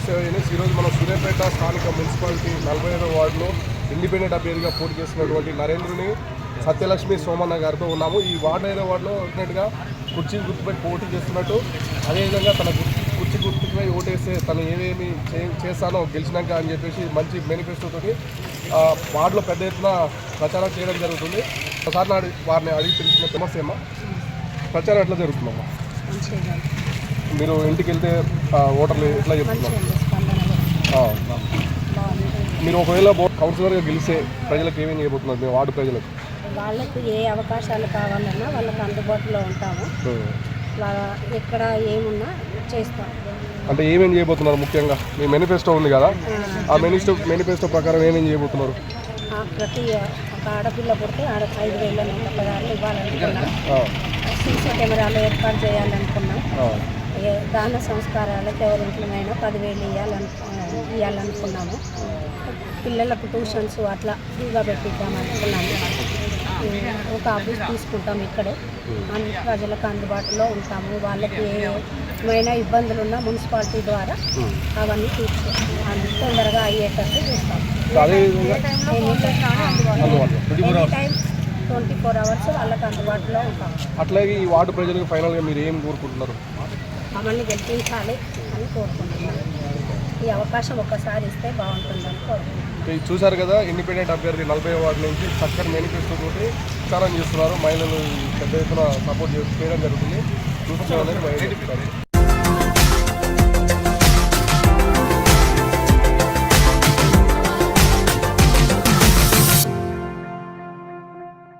నమస్తే యూనిస్ ఈరోజు మన సూర్యాపేట స్థానిక మున్సిపాలిటీ నలభై ఐదో వార్డులో ఇండిపెండెంట్ అభ్యర్థిగా పోటీ చేస్తున్నటువంటి నరేంద్రుని సత్యలక్ష్మి సోమన్న గారితో ఉన్నాము. ఈ వార్డు ఐదో వార్డులో డెఫినెట్గా కుర్చీ గుర్తుపై పోటీ చేస్తున్నట్టు అదేవిధంగా తన గుర్తు కుర్చీ గుర్తుపై ఓటేస్తే తను ఏమేమి చేస్తానో గెలిచినాక అని చెప్పేసి మంచి మేనిఫెస్టోతోటి వార్డులో పెద్ద ఎత్తున ప్రచారం చేయడం జరుగుతుంది. ఒకసారి నాడు వారిని అడిగి తెలిసిన సమస్య ప్రచారం ఎట్లా జరుగుతుందమ్మా? మీరు ఇంటికి వెళ్తే ఓటర్లు ఎట్లా చెప్తున్నారు? మీరు ఒకవేళ కౌన్సిలర్గా గెలిస్తే ప్రజలకు ఏమేమి చేయబోతున్నారు? మీ వార్డు ప్రజలకు? వాళ్ళకు ఏ అవకాశాలు కావాలన్నా వాళ్ళకి అందుబాటులో ఉంటాము. ఎక్కడ ఏమున్నా చేస్తాం. అంటే ఏమేమి చేయబోతున్నారు ముఖ్యంగా? మీ మేనిఫెస్టో ఉంది కదా. ఆ. మేనిఫెస్టో మేనిఫెస్టో ప్రకారం ఏమేమి చేయబోతున్నారు? ప్రతి ఒక ఆడపిల్ల పుడితే ఆడ ఐదు వేల నూట పదాలు ఇవ్వాలనుకున్నాం. సీసీ కెమెరాలు ఏర్పాటు చేయాలనుకున్నాం. దాన సంస్కారాలకు ఎవరింట్లోనైనా పదివేలు ఇవ్వాలను ఇవ్వాలనుకున్నాము పిల్లలకు ట్యూషన్స్ అట్లా ఫ్రీగా పెట్టిద్దాం అనుకున్నాము. ఒక ఆఫీస్ తీసుకుంటాం ఇక్కడే. అన్ని ప్రజలకు అందుబాటులో ఉంటాము. వాళ్ళకి ఏమైనా ఇబ్బందులు ఉన్నా మున్సిపాలిటీ ద్వారా అవన్నీ తీర్చు తొందరగా అయ్యేటట్టు చూస్తాం టైం ట్వంటీ ఫోర్ అవర్స్ వాళ్ళకి అందుబాటులో ఉంటాం. అట్లాగే ఈ వార్డు ప్రజలకు ఫైనల్గా మీరు ఏం కోరుకుంటున్నారు? మమ్మల్ని గెలిపించాలి అని కోరుకుంటున్నాను. ఈ అవకాశం ఒక్కసారి ఇస్తే బాగుంటుందని కోరుకుంటున్నాను. చూశారు కదా ఇండిపెండెంట్ అభ్యర్థి నలభై వార్డు నుంచి చక్కని మేనిఫెస్టో తోటి ప్రచారం చేస్తున్నారు. మహిళలు పెద్ద ఎత్తున సపోర్ట్ చేయడం జరుగుతుంది. చూపించాలని